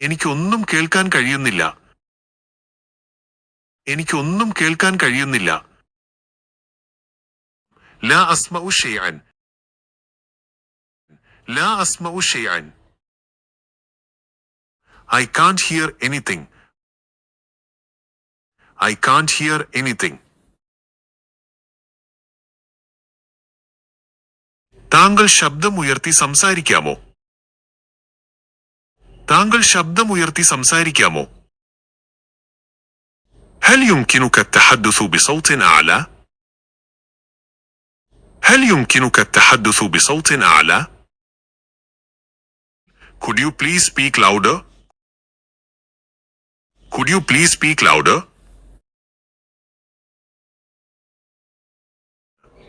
എനിക്കൊന്നും കേൾക്കാൻ കഴിയുന്നില്ല. എനിക്കൊന്നും കേൾക്കാൻ കഴിയുന്നില്ല. ലാ അസ്മഉ ലാ അസ്മഉ I can't hear anything I can't hear anything താങ്കൾ ശബ്ദമുയർത്തി സംസാരിക്കാമോ? താങ്കൾ ശബ്ദമുയർത്തി സംസാരിക്കാമോ هل يمكنك التحدث بصوت أعلى؟ هل يمكنك التحدث بصوت أعلى؟ Could you please speak louder? Could you please speak louder?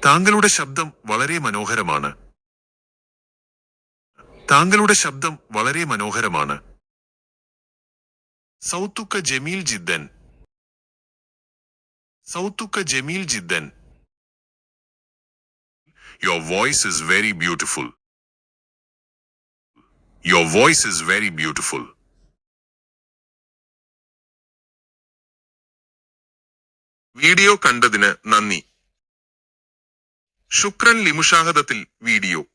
താങ്കളുടെ ശബ്ദം വളരെ മനോഹരമാണ് താങ്കളുടെ ശബ്ദം വളരെ മനോഹരമാണ്. സൗത്തുക്ക ജമീൽ ജിദ്ദൻ. സൗത്തുക്ക ജമീൽ ജിദ്ദൻ. Your voice is very beautiful your voice is very beautiful video കണ്ടതിന് നന്ദി. ശുക്രൻ ലിമുഷാഹദത്തിൽ video.